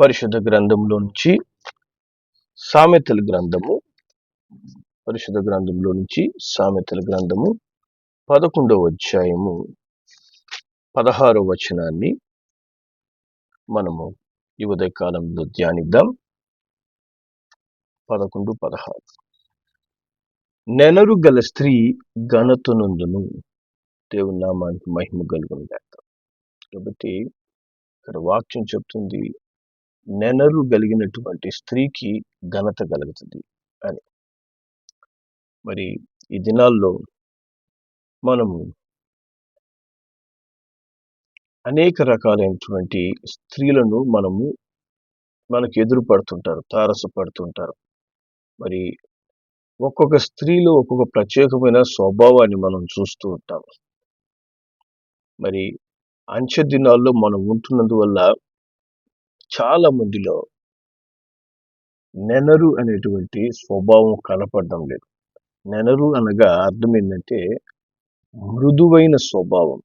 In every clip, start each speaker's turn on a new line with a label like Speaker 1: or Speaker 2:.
Speaker 1: పరిశుద్ధ గ్రంథంలో నుంచి సామెతల గ్రంథము పరిశుద్ధ గ్రంథంలో నుంచి సామెతల గ్రంథము పదకొండవ అధ్యాయము పదహారవ వచనాన్ని మనము ఈ ఉదయకాలంలో ధ్యానిద్దాం. పదకొండు పదహారు. నెనరు గల స్త్రీ ఘనతనుందును దేవుని నామానికి మహిమ కలుగును కాబట్టి ఇక్కడ వాక్యం చెప్తుంది నెనరు కలిగినటువంటి స్త్రీకి ఘనత కలుగుతుంది అని. మరి ఈ దినాల్లో మనము అనేక రకాలైనటువంటి స్త్రీలను మనము మనకు ఎదురు పడుతుంటారు తారసపడుతుంటారు. మరి ఒక్కొక్క స్త్రీలో ఒక్కొక్క ప్రత్యేకమైన స్వభావాన్ని మనం చూస్తూ ఉంటాము మరి అంచె దినాల్లో మనం ఉంటున్నందువల్ల చాలా మందిలో నెనరు అనేటువంటి స్వభావం కనపడడం లేదు. నెనరు అనగా అర్థం ఏంటంటే మృదువైన స్వభావం.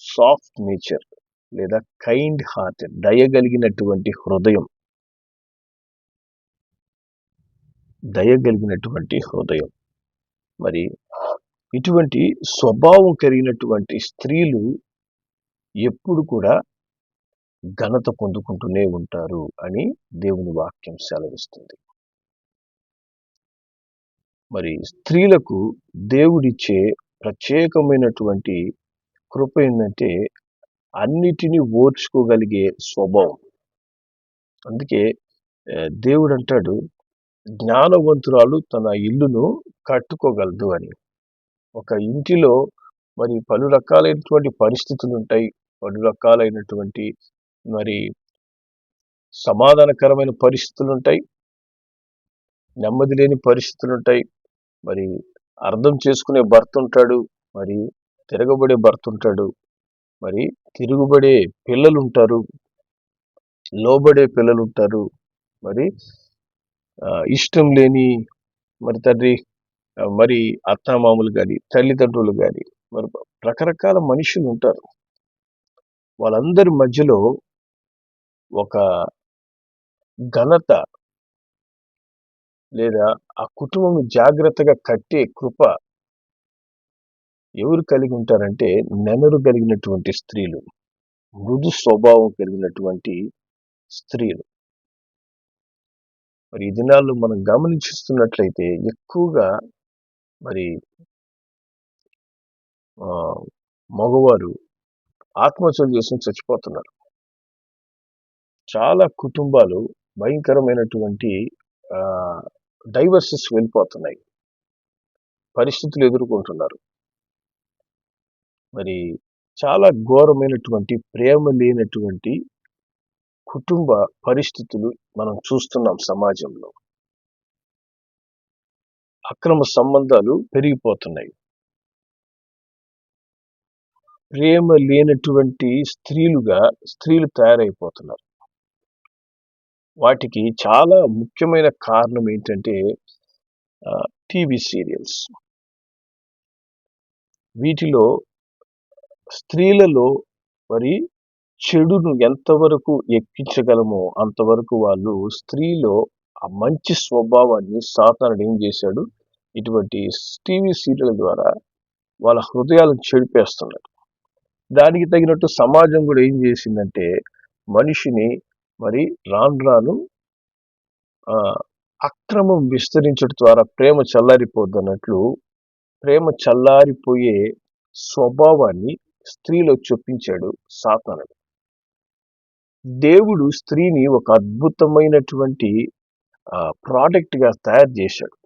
Speaker 1: సాఫ్ట్ నేచర్ లేదా కైండ్ హార్ట్ దయగలిగినటువంటి హృదయం. దయగలిగినటువంటి హృదయం. మరి ఇటువంటి స్వభావం కలిగినటువంటి స్త్రీలు ఎప్పుడు కూడా ఘనత పొందుకుంటూనే ఉంటారు అని దేవుని వాక్యం సెలవిస్తుంది. మరి స్త్రీలకు దేవుడిచ్చే ప్రత్యేకమైనటువంటి కృప ఏంటంటే అన్నిటినీ ఓర్చుకోగలిగే స్వభావం. అందుకే దేవుడు అంటాడు జ్ఞానవంతురాలు తన ఇల్లును కట్టుకోగలదు అని. ఒక ఇంటిలో మరి పలు రకాలైనటువంటి పరిస్థితులు ఉంటాయి పలు రకాలైనటువంటి మరి సమాధానకరమైన పరిస్థితులు ఉంటాయి నెమ్మది లేని పరిస్థితులు ఉంటాయి మరి అర్థం చేసుకునే భర్త ఉంటాడు మరి తిరగబడే భర్త ఉంటాడు మరి తిరుగుబడే పిల్లలు ఉంటారు లోబడే పిల్లలు ఉంటారు మరి ఇష్టం లేని మరి తండ్రి మరి అత్తామామలు కానీ తల్లిదండ్రులు కానీ మరి రకరకాల మనుషులు ఉంటారు వాళ్ళందరి మధ్యలో ఒక ఘనత లేదా ఆ కుటుంబం జాగ్రత్తగా కట్టే కృప ఎవరు కలిగి ఉంటారంటే నెనరు కలిగినటువంటి స్త్రీలు మృదు స్వభావం కలిగినటువంటి స్త్రీలు. మరి ఈ దినాల్లో మనం గమనించుతున్నట్లయితే ఎక్కువగా మరి మగవారు ఆత్మహత్యలు చేసుకుని చచ్చిపోతున్నారు. చాలా కుటుంబాలు భయంకరమైనటువంటి డైవర్సెస్ వెళ్ళిపోతున్నాయి. పరిస్థితులు ఎదుర్కొంటున్నారు. మరి చాలా ఘోరమైనటువంటి ప్రేమ లేనటువంటి కుటుంబ పరిస్థితులు మనం చూస్తున్నాం సమాజంలో. అక్రమ సంబంధాలు పెరిగిపోతున్నాయి. ప్రేమ లేనటువంటి స్త్రీలుగా స్త్రీలు తయారైపోతున్నారు. వాటికి చాలా ముఖ్యమైన కారణం ఏంటంటే టీవీ సీరియల్స్. వీటిలో స్త్రీలలో మరి చెడును ఎంతవరకు ఎక్కించగలమో అంతవరకు వాళ్ళు స్త్రీలో ఆ మంచి స్వభావాన్ని సాతానుడు ఏం చేశాడు? ఇటువంటి టీవీ సీరియల్ ద్వారా వాళ్ళ హృదయాలను చెడిపేస్తున్నాడు. దానికి తగినట్టు సమాజం కూడా ఏం చేసిందంటే మనిషిని మరి రాను రాను ఆ, అక్రమం విస్తరించడం ద్వారా ప్రేమ చల్లారిపోద్దన్నట్లు ప్రేమ చల్లారిపోయే స్వభావాన్ని స్త్రీలో చొప్పించాడు సాతానుడు. దేవుడు స్త్రీని ఒక అద్భుతమైనటువంటి ప్రోడక్ట్గా తయారు చేశాడు.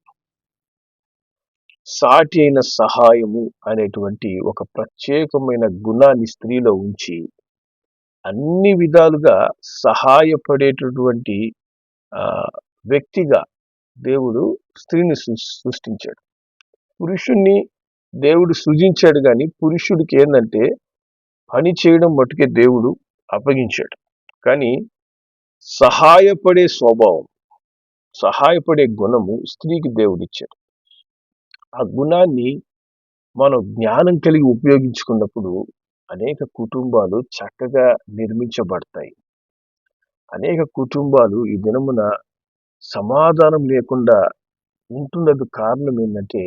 Speaker 1: సాటి అయిన సహాయము అనేటువంటి ఒక ప్రత్యేకమైన గుణాన్ని స్త్రీలో ఉంచి అన్ని విధాలుగా సహాయపడేటటువంటి వ్యక్తిగా దేవుడు స్త్రీని సృష్టించాడు. పురుషుణ్ణి దేవుడు సృజించాడు కానీ పురుషుడికి ఏంటంటే పని చేయడం మటుకే దేవుడు అప్పగించాడు. కానీ సహాయపడే స్వభావం సహాయపడే గుణము స్త్రీకి దేవుడిచ్చాడు. ఆ గుణాన్ని మనం జ్ఞానం కలిగి ఉపయోగించుకున్నప్పుడు అనేక కుటుంబాలు చక్కగా నిర్మించబడతాయి. అనేక కుటుంబాలు ఈ దినమున సమాధానం లేకుండా ఉంటున్నది కారణం ఏంటంటే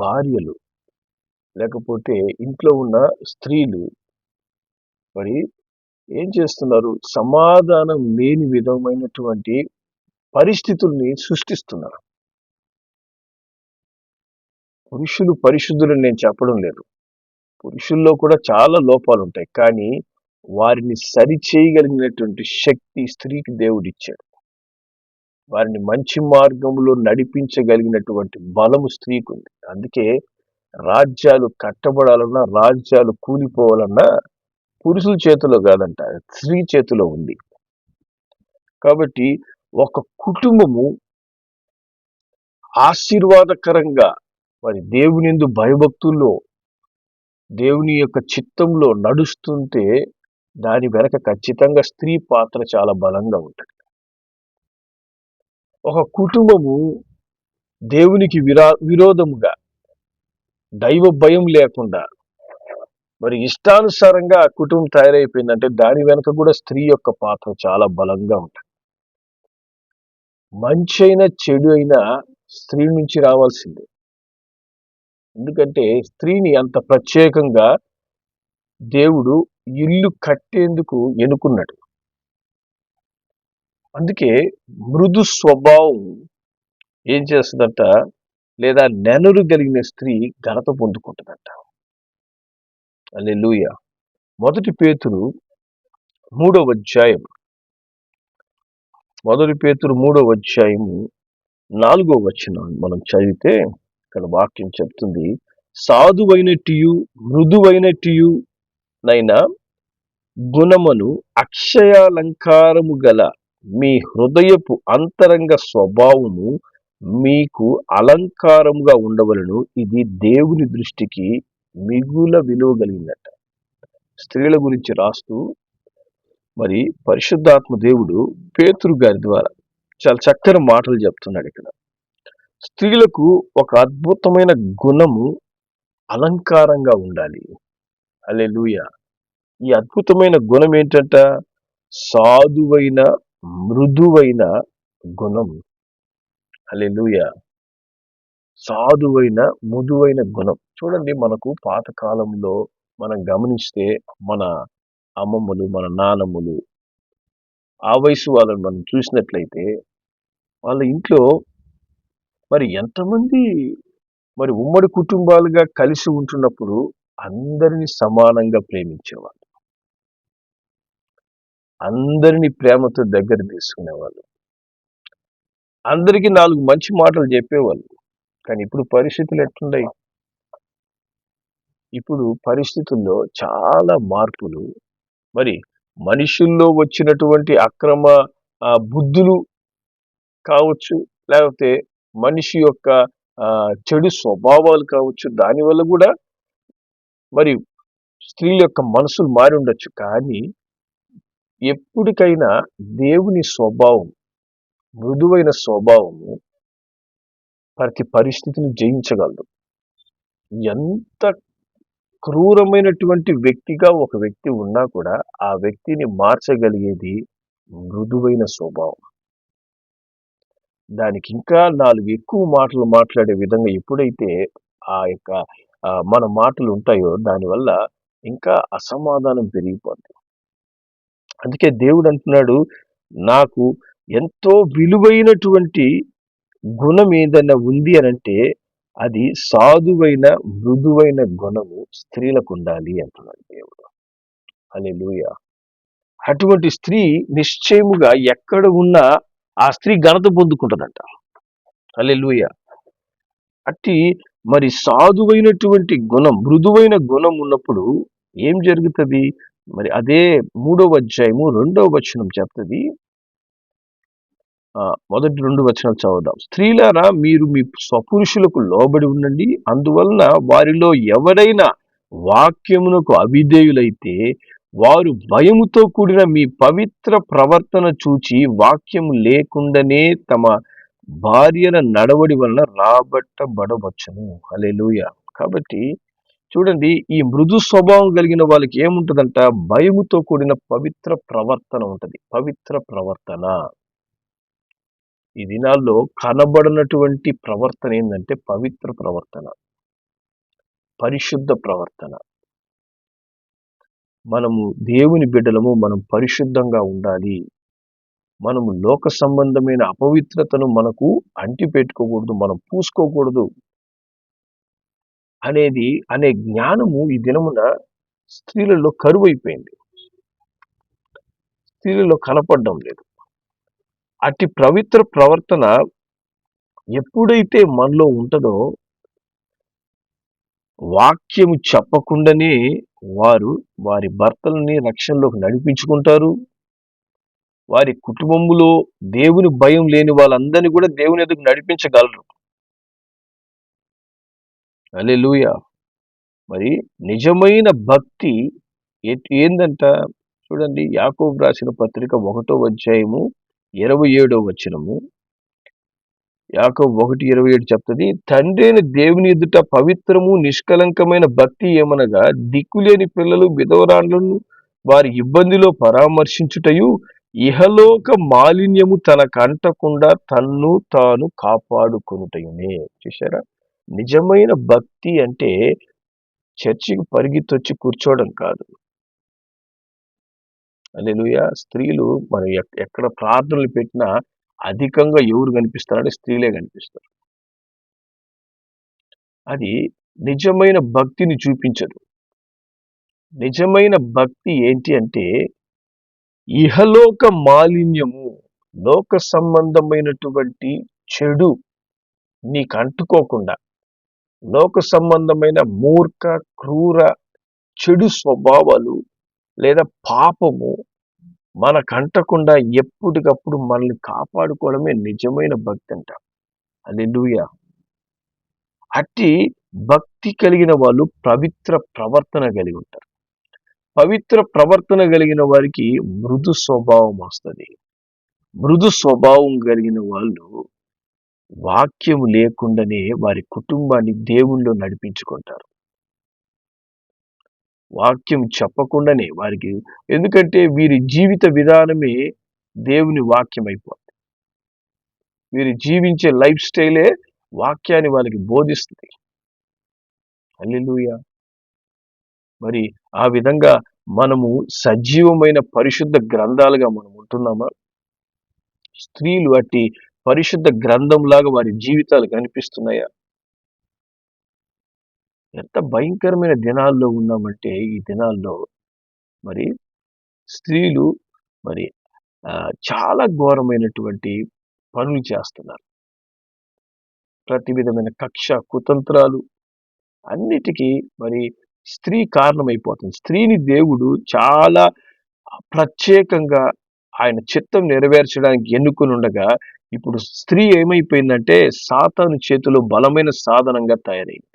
Speaker 1: భార్యలు. లేకపోతే ఇంట్లో ఉన్న స్త్రీలు. మరి ఏం చేస్తున్నారు? సమాధానం లేని విధమైనటువంటి పరిస్థితుల్ని సృష్టిస్తున్నారు. పురుషులు పరిశుద్ధులు నేను చెప్పడం లేదు. పురుషుల్లో కూడా చాలా లోపాలు ఉంటాయి కానీ వారిని సరి చేయగలిగినటువంటి శక్తి స్త్రీకి దేవుడిచ్చాడు. వారిని మంచి మార్గంలో నడిపించగలిగినటువంటి బలము స్త్రీకి ఉంది అందుకే రాజ్యాలు కట్టబడాలన్నా రాజ్యాలు కూలిపోవాలన్నా పురుషుల చేతిలో కాదంట స్త్రీ చేతిలో ఉంది. కాబట్టి ఒక కుటుంబము ఆశీర్వాదకరంగా మరి దేవునిందు భయభక్తుల్లో దేవుని యొక్క చిత్తంలో నడుస్తుంటే దాని వెనక ఖచ్చితంగా స్త్రీ పాత్ర చాలా బలంగా ఉంటుంది. ఒక కుటుంబము దేవునికి విరా విరోధముగా దైవ భయం లేకుండా మరి ఇష్టానుసారంగా ఆ కుటుంబం తయారైపోయిందంటే దాని వెనక కూడా స్త్రీ యొక్క పాత్ర చాలా బలంగా ఉంటుంది. మంచి అయినా చెడు అయినా స్త్రీ నుంచి రావాల్సిందే. ఎందుకంటే స్త్రీని అంత ప్రత్యేకంగా దేవుడు ఇల్లు కట్టేందుకు ఎన్నుకున్నాడు. అందుకే మృదు స్వభావం ఏం చేస్తుందంట? లేదా నెనరు కలిగిన స్త్రీ ఘనత పొందుకుంటుందంట. లూయ మొదటి పేతురు మూడవ అధ్యాయం మొదటి పేతురు మూడవ అధ్యాయము నాలుగో వచ్చిన మనం చదివితే ఇక్కడ వాక్యం చెప్తుంది. సాధువైనట్టు మృదువైనట్టు నైనా గుణమును అక్షయాలంకారము గల మీ హృదయపు అంతరంగ స్వభావము మీకు అలంకారముగా ఉండవలను. ఇది దేవుని దృష్టికి మిగుల విలువ కలిగిందట స్త్రీల గురించి రాస్తూ మరి పరిశుద్ధాత్మ దేవుడు పేతురు గారి ద్వారా చాలా చక్కని మాటలు చెప్తున్నాడు ఇక్కడ. స్త్రీలకు ఒక అద్భుతమైన గుణము అలంకారంగా ఉండాలి. అలే ఈ అద్భుతమైన గుణం ఏంటంట? సాధువైన మృదువైన గుణం. అలే సాధువైన మృదువైన గుణం. చూడండి మనకు పాతకాలంలో మనం గమనిస్తే మన అమ్మమ్మలు మన నానమ్మలు ఆ వయసు వాళ్ళని మనం చూసినట్లయితే వాళ్ళ ఇంట్లో మరి ఎంతమంది మరి ఉమ్మడి కుటుంబాలుగా కలిసి ఉంటున్నప్పుడు అందరినీ సమానంగా ప్రేమించేవాళ్ళు. అందరినీ ప్రేమతో దగ్గర తీసుకునేవాళ్ళు. అందరికీ నాలుగు మంచి మాటలు చెప్పేవాళ్ళు. కానీ ఇప్పుడు పరిస్థితులు ఎట్లున్నాయి? ఇప్పుడు పరిస్థితుల్లో చాలా మార్పులు. మరి మనుషుల్లో వచ్చినటువంటి అక్రమ బుద్ధులు కావచ్చు లేకపోతే మనిషి యొక్క చెడు స్వభావాలు కావచ్చు దానివల్ల కూడా మరి స్త్రీల యొక్క మనసులు మారి ఉండొచ్చు. కానీ ఎప్పటికైనా దేవుని స్వభావం మృదువైన స్వభావము ప్రతి పరిస్థితిని జయించగలదు. ఎంత క్రూరమైనటువంటి వ్యక్తిగా ఒక వ్యక్తి ఉన్నా కూడా ఆ వ్యక్తిని మార్చగలిగేది మృదువైన స్వభావం. దానికి ఇంకా నాలుగు ఎక్కువ మాటలు మాట్లాడే విధంగా ఎప్పుడైతే ఆ యొక్క మన మాటలు ఉంటాయో దానివల్ల ఇంకా అసమాధానం పెరిగిపోద్ది. అందుకే దేవుడు అంటున్నాడు నాకు ఎంతో విలువైనటువంటి గుణం ఏదైనా ఉంది అని అంటే అది సాధువైన మృదువైన గుణము స్త్రీలకు ఉండాలి అంటున్నాడు దేవుడు. అని అటువంటి స్త్రీ నిశ్చయముగా ఎక్కడ ఉన్నా ఆ స్త్రీ ఘనత పొందుకుంటుందంట. అల్లెలుయ అట్టి మరి సాధువైనటువంటి గుణం మృదువైన గుణం ఉన్నప్పుడు ఏం జరుగుతుంది? మరి అదే మూడవ అధ్యాయము రెండవ వచనం చెప్తుంది. మొదటి రెండు వచనాలు చదువుదాం. స్త్రీలారా మీరు మీ స్వపురుషులకు లోబడి ఉండండి. అందువలన వారిలో ఎవరైనా వాక్యమునకు అవిధేయులైతే వారు భయముతో కూడిన మీ పవిత్ర ప్రవర్తన చూచి వాక్యం లేకుండానే తమ భార్యల నడవడి వలన రాబట్టబడవచ్చును. అలెలుయ కాబట్టి చూడండి ఈ మృదు స్వభావం కలిగిన వాళ్ళకి ఏముంటుందంట? భయముతో కూడిన పవిత్ర ప్రవర్తన ఉంటుంది. పవిత్ర ప్రవర్తన. ఈ దినాల్లో కనబడినటువంటి ప్రవర్తన ఏంటంటే పవిత్ర ప్రవర్తన. పరిశుద్ధ ప్రవర్తన. మనము దేవుని బిడ్డలము మనం పరిశుద్ధంగా ఉండాలి. మనము లోక సంబంధమైన అపవిత్రతను మనకు అంటి పెట్టుకోకూడదు మనం పూసుకోకూడదు అనేది అనే జ్ఞానము ఈ దినమున స్త్రీలలో కరువైపోయింది. స్త్రీలలో కనపడడం లేదు. అట్టి పవిత్ర ప్రవర్తన ఎప్పుడైతే మనలో ఉంటుందో వాక్యము చెప్పకుండానే వారు వారి భర్తలని రక్షణలోకి నడిపించుకుంటారు. వారి కుటుంబములో దేవుని భయం లేని వాళ్ళందరినీ కూడా దేవుని ఎదుగు నడిపించగలరు. అలే మరి నిజమైన భక్తి ఏందంట? చూడండి యాకోబు రాసిన పత్రిక ఒకటో అధ్యాయము ఇరవై ఏడో వచనము. యాకబ్ ఒకటి ఇరవై ఏడు చెప్తుంది తండ్రిని దేవుని ఎదుట పవిత్రము నిష్కలంకమైన భక్తి ఏమనగా దిక్కులేని పిల్లలు విధవరాండ్లను వారి ఇబ్బందిలో పరామర్శించుటయు ఇహలోక మాలిన్యము తన కంటకుండా తన్ను తాను కాపాడుకునుటయునే. చూసారా నిజమైన భక్తి అంటే చర్చికి పరిగెత్తొచ్చి కూర్చోవడం కాదు. అల్లెలుయ స్త్రీలు మనం ఎక్కడ ప్రార్థనలు పెట్టినా అధికంగా ఎవరు కనిపిస్తారంటే స్త్రీలే కనిపిస్తారు. అది నిజమైన భక్తిని చూపించదు. నిజమైన భక్తి ఏంటి అంటే ఇహలోక మాలిన్యము లోక సంబంధమైనటువంటి చెడు నీకు అంటుకోకుండా లోక సంబంధమైన మూర్ఖ క్రూర చెడు స్వభావాలు లేదా పాపము మన కంటకుండా ఎప్పటికప్పుడు మనల్ని కాపాడుకోవడమే నిజమైన భక్తి అంట అది అట్టి భక్తి కలిగిన వాళ్ళు పవిత్ర ప్రవర్తన కలిగి ఉంటారు. పవిత్ర ప్రవర్తన కలిగిన వారికి మృదు స్వభావం వస్తుంది. మృదు స్వభావం కలిగిన వాళ్ళు వాక్యం లేకుండానే వారి కుటుంబాన్ని దేవుళ్ళు నడిపించుకుంటారు. వాక్యం చెప్పకుండానే వారికి ఎందుకంటే వీరి జీవిత విధానమే దేవుని వాక్యం అయిపోతుంది వీరు జీవించే లైఫ్ స్టైలే వాక్యాన్ని వాళ్ళకి బోధిస్తుంది. అల్లెలుయ మరి ఆ విధంగా మనము సజీవమైన పరిశుద్ధ గ్రంథాలుగా మనం ఉంటున్నామా? స్త్రీలు అట్టి పరిశుద్ధ గ్రంథంలాగా వారి జీవితాలు కనిపిస్తున్నాయా? ఎంత భయంకరమైన దినాల్లో ఉన్నామంటే ఈ దినాల్లో మరి స్త్రీలు మరి చాలా ఘోరమైనటువంటి పనులు చేస్తున్నారు. ప్రతి విధమైన కక్ష కుతంత్రాలు అన్నిటికీ మరి స్త్రీ కారణమైపోతుంది. స్త్రీని దేవుడు చాలా ప్రత్యేకంగా ఆయన చిత్తం నెరవేర్చడానికి ఎన్నుకుని ఉండగా ఇప్పుడు స్త్రీ ఏమైపోయిందంటే సాతాను చేతిలో బలమైన సాధనంగా తయారైంది.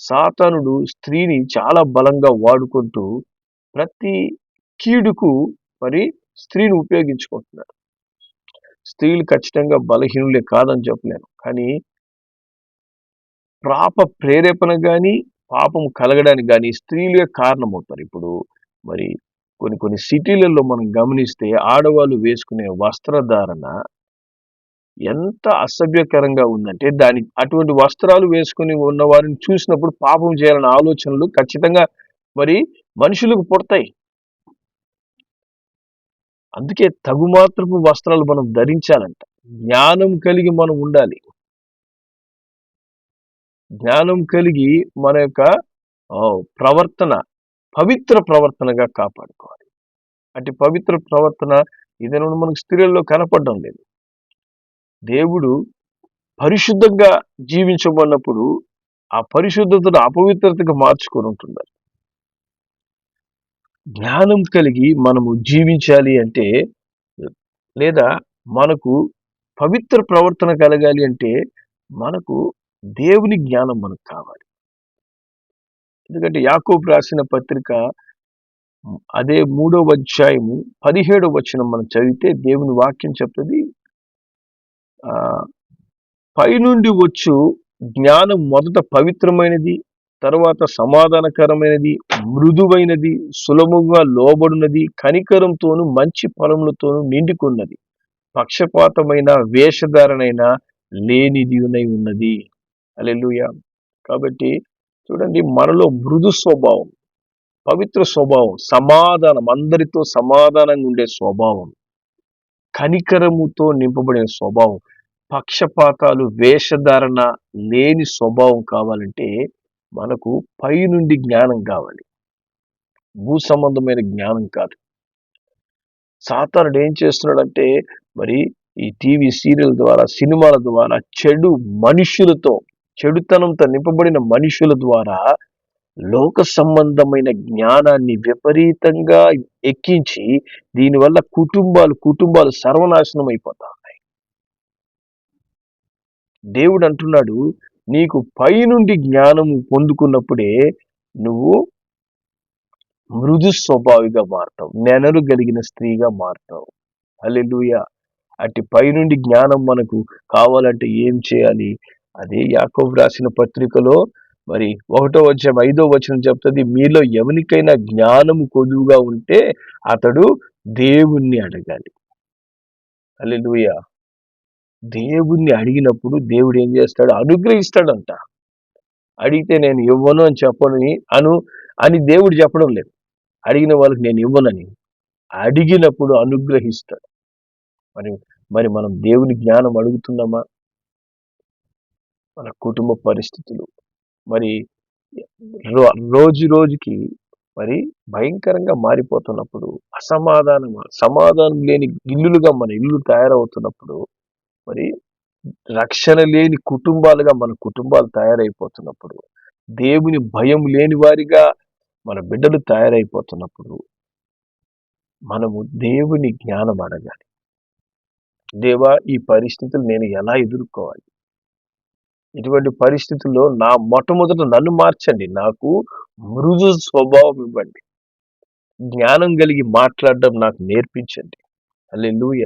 Speaker 1: సాతానుడు స్త్రీని చాలా బలంగా వాడుకుంటూ ప్రతి కీడుకు మరి స్త్రీని ఉపయోగించుకుంటున్నారు స్త్రీలు ఖచ్చితంగా బలహీనులే కాదని చెప్పలేను. కానీ పాప ప్రేరేపణ కానీ పాపం కలగడానికి కానీ స్త్రీలే కారణమవుతారు. ఇప్పుడు మరి కొన్ని కొన్ని సిటీలలో మనం గమనిస్తే ఆడవాళ్ళు వేసుకునే వస్త్రధారణ ఎంత అసభ్యకరంగా ఉందంటే దాని అటువంటి వస్త్రాలు వేసుకుని ఉన్న వారిని చూసినప్పుడు పాపం చేయాలన్న ఆలోచనలు ఖచ్చితంగా మరి మనుషులకు పుడతాయి. అందుకే తగుమాత్రపు వస్త్రాలు మనం ధరించాలంట. జ్ఞానం కలిగి మనం ఉండాలి. జ్ఞానం కలిగి మన యొక్క ప్రవర్తన పవిత్ర ప్రవర్తనగా కాపాడుకోవాలి. అటు పవిత్ర ప్రవర్తన ఇదే మనకు స్త్రీల్లో కనపడడం లేదు. దేవుడు పరిశుద్ధంగా జీవించమన్నప్పుడు ఆ పరిశుద్ధతను అపవిత్రతగా మార్చుకొని ఉంటున్నారు జ్ఞానం కలిగి మనము జీవించాలి అంటే లేదా మనకు పవిత్ర ప్రవర్తన కలగాలి అంటే మనకు దేవుని జ్ఞానం మనకు కావాలి. ఎందుకంటే యాకోబు రాసిన పత్రిక అదే మూడవ అధ్యాయము పదిహేడవ వచనం మనం చదివితే దేవుని వాక్యం చెప్తుంది పైనుండి వచ్చు జ్ఞానం మొదట పవిత్రమైనది తర్వాత సమాధానకరమైనది మృదువైనది సులభంగా లోబడినది కనికరంతోను మంచి ఫలములతోనూ నిండుకున్నది. పక్షపాతమైన వేషధారణైన లేనిది ఉన్నది. అలెలుయ కాబట్టి చూడండి మనలో మృదు స్వభావం పవిత్ర స్వభావం సమాధానం అందరితో సమాధానంగా ఉండే స్వభావం. కనికరముతో నింపబడిన స్వభావం. పక్షపాతాలు వేషధారణ లేని స్వభావం కావాలంటే మనకు పై నుండి జ్ఞానం కావాలి. భూ సంబంధమైన జ్ఞానం కాదు. సాతానుడు ఏం చేస్తున్నాడంటే మరి ఈ టీవీ సీరియల్ ద్వారా సినిమాల ద్వారా చెడు మనుషులతో చెడుతనంతో నింపబడిన మనుషుల ద్వారా లోక సంబంధమైన జ్ఞానాన్ని విపరీతంగా ఎక్కించి దీనివల్ల కుటుంబాలు కుటుంబాలు సర్వనాశనం అయిపోతా ఉన్నాయి దేవుడు అంటున్నాడు నీకు పైనుండి జ్ఞానము పొందుకున్నప్పుడే నువ్వు మృదు స్వభావిగా మారుతావు నెనరు కలిగిన స్త్రీగా మారుతావు. అల్లెలుయ అట్టి పైనుండి జ్ఞానం మనకు కావాలంటే ఏం చేయాలి? అదే యాకోబ్ రాసిన పత్రికలో మరి ఒకటో వచ్చే ఐదో వచ్చిన చెప్తుంది మీలో ఎవరికైనా జ్ఞానము కొదువుగా ఉంటే అతడు దేవుణ్ణి అడగాలి. అల్లెలుయ దేవుణ్ణి అడిగినప్పుడు దేవుడు ఏం చేస్తాడు? అనుగ్రహిస్తాడంట. అడిగితే నేను ఇవ్వను అని చెప్పని అను అని దేవుడు చెప్పడం లేదు. అడిగిన వాళ్ళకి నేను ఇవ్వనని. అడిగినప్పుడు అనుగ్రహిస్తాడు. మరి మరి మనం దేవుని జ్ఞానం అడుగుతున్నామా? మన కుటుంబ పరిస్థితులు. మరి రోజు రోజుకి మరి భయంకరంగా మారిపోతున్నప్పుడు అసమాధానం సమాధానం లేని ఇల్లులుగా మన ఇల్లు తయారవుతున్నప్పుడు మరి రక్షణ లేని కుటుంబాలుగా మన కుటుంబాలు తయారైపోతున్నప్పుడు దేవుని భయం లేని వారిగా మన బిడ్డలు తయారైపోతున్నప్పుడు మనము దేవుని జ్ఞానం అడగాలి. దేవా ఈ పరిస్థితులు నేను ఎలా ఎదుర్కోవాలి? ఇటువంటి పరిస్థితుల్లో నా మొట్టమొదట నన్ను మార్చండి. నాకు మృదు స్వభావం ఇవ్వండి. జ్ఞానం కలిగి మాట్లాడడం నాకు నేర్పించండి. అల్లే లూయ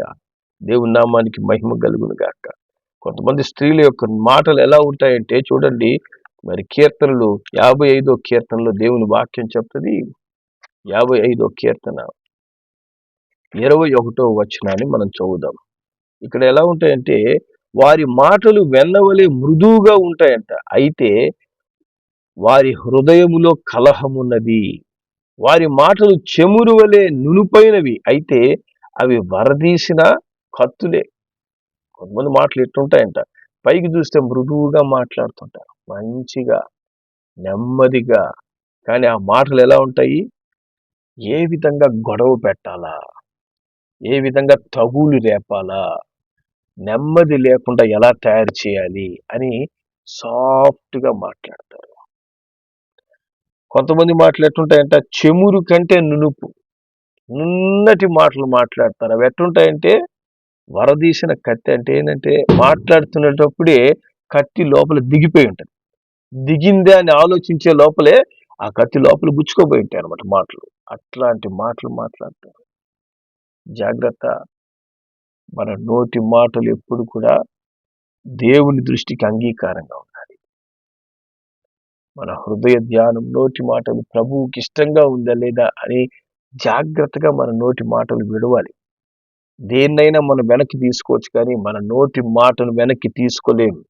Speaker 1: దేవుని నామానికి మహిమ కలుగును గాక. కొంతమంది స్త్రీల యొక్క మాటలు ఎలా ఉంటాయంటే చూడండి మరి కీర్తనలు యాభై ఐదో కీర్తనలో దేవుని వాక్యం చెప్తుంది. యాభై ఐదో కీర్తన ఇరవై ఒకటో వచనాన్ని మనం చదువుదాం. ఇక్కడ ఎలా ఉంటాయంటే వారి మాటలు వెన్నవలే మృదువుగా ఉంటాయంట. అయితే వారి హృదయములో కలహమున్నది. వారి మాటలు చెమురు వలె నునుపైనవి. అయితే అవి వరదీసిన కత్తులే. కొంతమంది మాటలు ఎట్టుంటాయంట పైకి చూస్తే మృదువుగా మాట్లాడుతుంటారు. మంచిగా నెమ్మదిగా. కానీ ఆ మాటలు ఎలా ఉంటాయి? ఏ విధంగా గొడవ పెట్టాలా? ఏ విధంగా తగులు రేపాలా? నెమ్మది లేకుండా ఎలా తయారు చేయాలి అని సాఫ్ట్గా మాట్లాడతారు. కొంతమంది మాటలు చెమురు కంటే నునుపు. నున్నటి మాటలు మాట్లాడతారు. అవి ఎట్టుంటాయంటే వరదీసిన కత్తి అంటే ఏంటంటే మాట్లాడుతున్నటప్పుడే కత్తి లోపల దిగిపోయి ఉంటుంది. దిగిందే అని ఆలోచించే లోపలే ఆ కత్తి లోపల గుచ్చుకోపోయి ఉంటాయి అనమాట మాటలు. అట్లాంటి మాటలు మాట్లాడతారు. జాగ్రత్త. మన నోటి మాటలు ఎప్పుడు కూడా దేవుని దృష్టికి అంగీకారంగా ఉండాలి. మన హృదయ ధ్యానం నోటి మాటలు ప్రభువుకి ఇష్టంగా ఉందా లేదా అని జాగ్రత్తగా మన నోటి మాటలు విడవాలి. దేన్నైనా మనం వెనక్కి తీసుకోవచ్చు కానీ మన నోటి మాటను వెనక్కి తీసుకోలేము.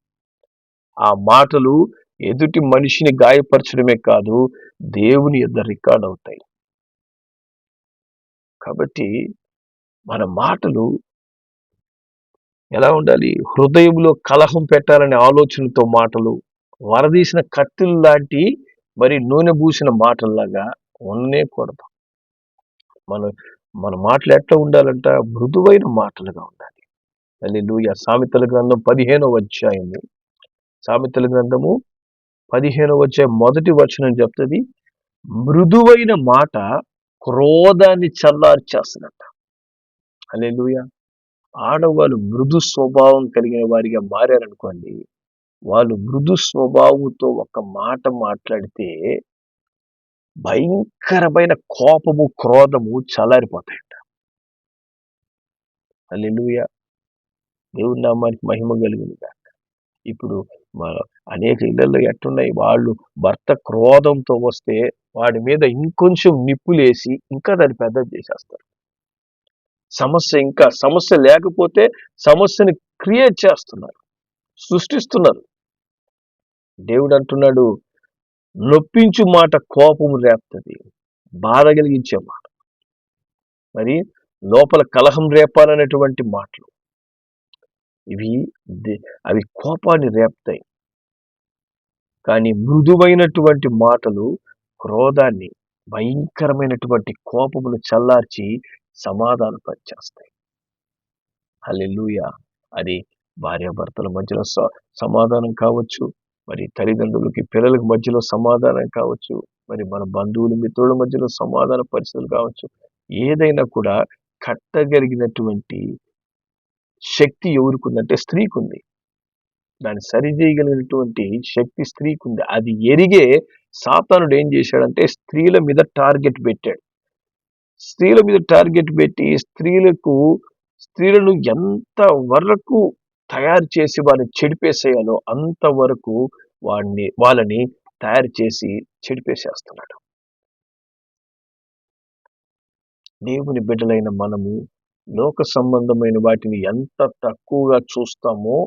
Speaker 1: ఆ మాటలు ఎదుటి మనిషిని గాయపరచడమే కాదు దేవుని ఇద్దరు రికార్డ్ అవుతాయి. కాబట్టి మన మాటలు ఎలా ఉండాలి? హృదయంలో కలహం పెట్టాలనే ఆలోచనతో మాటలు వరదీసిన కత్తులు లాంటి మరి నూనె పూసిన మాటల్లాగా ఉండనేకూడదు మన మన మాటలు ఎట్లా ఉండాలంట? మృదువైన మాటలుగా ఉండాలి. మళ్ళీ సామెతల గ్రంథం పదిహేనవ అధ్యాయము. సామెతల గ్రంథము పదిహేనవ వచ్చే మొదటి వచనం చెప్తుంది మృదువైన మాట క్రోధాన్ని చల్లార్చేస్తున్నట్ట అలే లూయ ఆడవాళ్ళు మృదు స్వభావం కలిగిన వారిగా మారారనుకోండి వాళ్ళు మృదు స్వభావంతో ఒక మాట మాట్లాడితే భయంకరమైన కోపము క్రోధము చలారిపోతాయంట అల్లెలుయ దేవుడి నామానికి మహిమ కలిగింది కాక ఇప్పుడు అనేక ఇళ్ళలో ఎట్టున్నాయి వాళ్ళు భర్త క్రోధంతో వస్తే వాడి మీద ఇంకొంచెం నిప్పులేసి ఇంకా దాన్ని పెద్దది చేసేస్తారు. సమస్య ఇంకా సమస్య లేకపోతే సమస్యని క్రియేట్ చేస్తున్నారు సృష్టిస్తున్నారు. దేవుడు అంటున్నాడు నొప్పించు మాట కోపము రేపుతుంది బాధ కలిగించే మాట. మరి లోపల కలహం రేపాలనేటువంటి మాటలు. ఇవి అవి కోపాన్ని రేపుతాయి. కానీ మృదువైనటువంటి మాటలు క్రోధాన్ని భయంకరమైనటువంటి కోపమును చల్లార్చి సమాధానం పరిచేస్తాయి అల్లెలుయ అది భార్యాభర్తల మధ్యలో సమాధానం కావచ్చు. మరి తల్లిదండ్రులకి పిల్లలకి మధ్యలో సమాధానం కావచ్చు. మరి మన బంధువులు మిత్రుల మధ్యలో సమాధాన పరిస్థితులు కావచ్చు. ఏదైనా కూడా కట్టగలిగినటువంటి శక్తి ఎవరికి ఉందంటే స్త్రీకి ఉంది దాన్ని సరిచేయగలిగినటువంటి శక్తి స్త్రీకి ఉంది అది ఎరిగే సాతానుడు ఏం చేశాడంటే స్త్రీల మీద టార్గెట్ పెట్టాడు. స్త్రీల మీద టార్గెట్ పెట్టి స్త్రీలకు స్త్రీలను ఎంత వరకు తయారు చేసి వారిని చెడిపేసేయాలో అంతవరకు వాడిని వాళ్ళని తయారు చేసి చెడిపేసేస్తున్నాడు. దేవుని బిడ్డలైన మనము లోక సంబంధమైన వాటిని ఎంత తక్కువగా చూస్తామో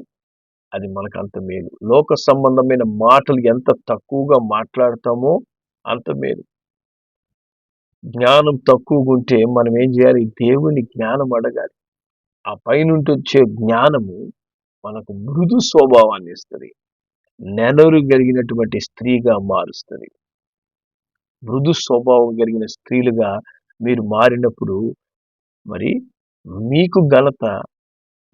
Speaker 1: అది మనకు అంత మేలు. లోక సంబంధమైన మాటలు ఎంత తక్కువగా మాట్లాడతామో అంత మేలు. జ్ఞానం తక్కువగా ఉంటే మనం ఏం చేయాలి? దేవుని జ్ఞానం అడగాలి. ఆ పైనుండి వచ్చే జ్ఞానము మనకు మృదు స్వభావాన్ని ఇస్తుంది. నెనరు కలిగినటువంటి స్త్రీగా మారుస్తుంది. మృదు స్వభావం కలిగిన స్త్రీలుగా మీరు మారినప్పుడు మరి మీకు ఘనత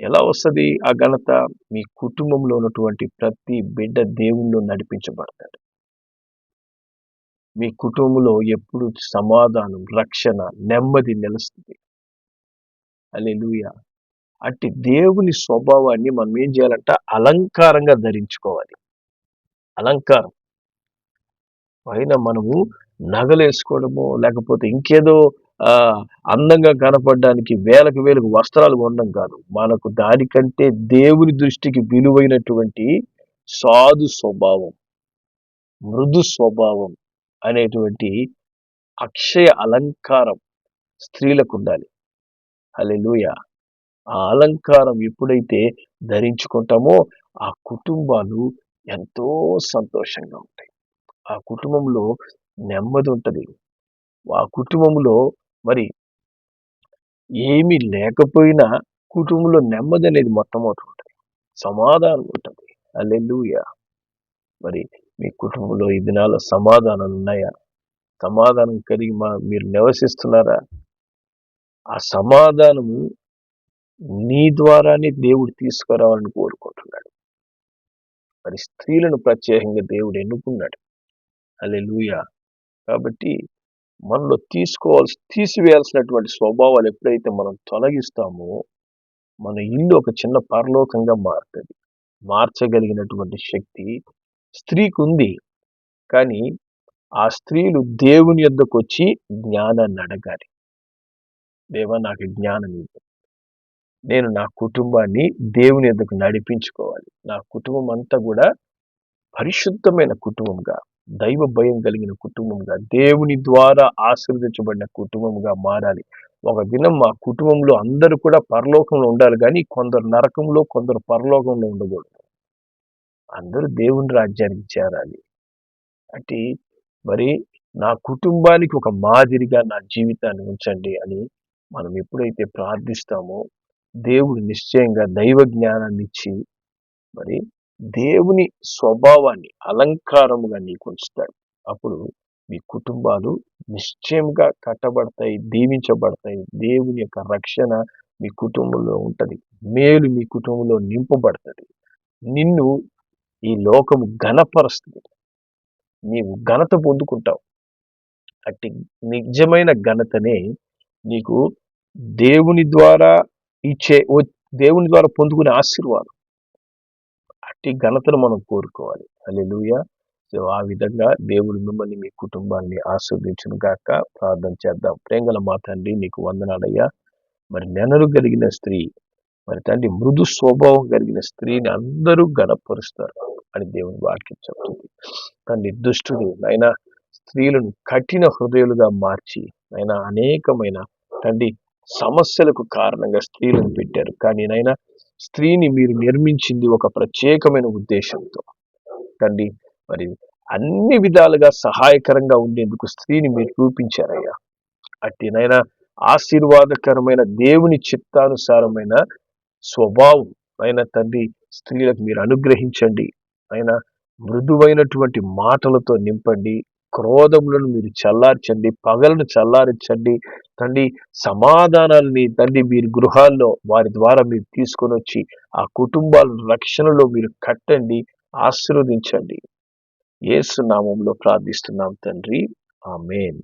Speaker 1: ఎలా వస్తుంది? ఆ ఘనత మీ కుటుంబంలో ఉన్నటువంటి ప్రతి బిడ్డ దేవుళ్ళు నడిపించబడతాడు. మీ కుటుంబంలో ఎప్పుడు సమాధానం రక్షణ నెమ్మది నిలుస్తుంది. లూయ అట్టి దేవుని స్వభావాన్ని మనం ఏం చేయాలంటే అలంకారంగా ధరించుకోవాలి. అలంకారం. పైన మనము నగలేసుకోవడము లేకపోతే ఇంకేదో అందంగా కనపడడానికి వేలకు వేలకు వస్త్రాలు ఉండడం కాదు. మనకు దానికంటే దేవుని దృష్టికి విలువైనటువంటి సాధు స్వభావం మృదు స్వభావం. అనేటువంటి అక్షయ అలంకారం స్త్రీలకు ఉండాలి అలెలుయ ఆ అలంకారం ఎప్పుడైతే ధరించుకుంటామో ఆ కుటుంబాలు ఎంతో సంతోషంగా ఉంటాయి. ఆ కుటుంబంలో నెమ్మది ఉంటుంది ఆ కుటుంబంలో మరి ఏమీ లేకపోయినా కుటుంబంలో నెమ్మది అనేది మొట్టమొదటి సమాధానం ఉంటుంది. అల్లెలుయ మరి మీ కుటుంబంలో ఈ దినాల సమాధానాలు ఉన్నాయా? సమాధానం కలిగి మా మీరు నివసిస్తున్నారా? ఆ సమాధానము నీ ద్వారానే దేవుడు తీసుకురావాలని కోరుకుంటున్నాడు. మరి స్త్రీలను ప్రత్యేకంగా దేవుడు ఎన్నుకున్నాడు. అల్లెలుయ కాబట్టి మనలో తీసుకోవాల్సి తీసివేయాల్సినటువంటి స్వభావాలు ఎప్పుడైతే మనం తొలగిస్తామో మన ఇల్లు ఒక చిన్న పరలోకంగా మారుతుంది. మార్చగలిగినటువంటి శక్తి స్త్రీకి ఉంది కానీ ఆ స్త్రీలు దేవుని యొద్దకు వచ్చి జ్ఞానాన్ని అడగాలి. దేవా నాకు జ్ఞానం ఇవ్వు. నేను నా కుటుంబాన్ని దేవుని యొద్దకు నడిపించుకోవాలి. నా కుటుంబం అంతా కూడా పరిశుద్ధమైన కుటుంబంగా దైవ భయం కలిగిన కుటుంబంగా దేవుని ద్వారా ఆశీర్వదించబడిన కుటుంబంగా మారాలి. ఒక దినం మా కుటుంబంలో అందరూ కూడా పరలోకంలో ఉండాలి. కానీ కొందరు నరకంలో కొందరు పరలోకంలో ఉండకూడదు. అందరూ దేవుని రాజ్యానికి చేరాలి. అంటే మరి నా కుటుంబానికి ఒక మాదిరిగా నా జీవితాన్ని ఉంచండి అని మనం ఎప్పుడైతే ప్రార్థిస్తామో దేవుడు నిశ్చయంగా దైవ జ్ఞానాన్ని ఇచ్చి మరి దేవుని స్వభావాన్ని అలంకారముగా నీకు ఉంచుతాడు. అప్పుడు మీ కుటుంబాలు నిశ్చయంగా కట్టబడతాయి దీవించబడతాయి. దేవుని యొక్క రక్షణ మీ కుటుంబంలో ఉంటుంది. మేలు మీ కుటుంబంలో నింపబడుతుంది. నిన్ను ఈ లోకము ఘనపరుస్తుంది. నీవు ఘనత పొందుకుంటావు. అట్టి నిజమైన ఘనతనే నీకు దేవుని ద్వారా ఇచ్చే దేవుని ద్వారా పొందుకునే ఆశీర్వాదం. అట్టి ఘనతను మనం కోరుకోవాలి. లూయ సో ఆ విధంగా దేవుడు మిమ్మల్ని మీ కుటుంబాన్ని ఆస్వాదించును గాక. ప్రార్థన చేద్దాం. ప్రేంగల మా తండ్రి నీకు వందనాలయ్యా. మరి నెనరు కలిగిన స్త్రీ మరి తండ్రి మృదు స్వభావం కలిగిన స్త్రీని అందరూ గణపరుస్తారు అని దేవుని వాక్యం చెప్తుంది. తండ్రి దుష్టుడు నైనా స్త్రీలను కఠిన హృదయాలుగా మార్చి నైనా అనేకమైన తండ్రి సమస్యలకు కారణంగా స్త్రీలను పెట్టారు. కానీ నైనా స్త్రీని మీరు నిర్మించింది ఒక ప్రత్యేకమైన ఉద్దేశంతో. తండ్రి మరి అన్ని విధాలుగా సహాయకరంగా ఉండేందుకు స్త్రీని మీరు చూపించారయ్యా. అట్టినైనా ఆశీర్వాదకరమైన దేవుని చిత్తానుసారమైన స్వభావం అయిన తండ్రి స్త్రీలకు మీరు అనుగ్రహించండి. అయినా మృదువైనటువంటి మాటలతో నింపండి. క్రోధములను మీరు చల్లార్చండి. పగలను చల్లారించండి. తండ్రి సమాధానాలని తండ్రి మీరు గృహాల్లో వారి ద్వారా మీరు తీసుకొని వచ్చి ఆ కుటుంబాల రక్షణలో మీరు కట్టండి ఆశీర్వదించండి. ఏసు నామంలో ప్రార్థిస్తున్నాం తండ్రి. ఆమెన్.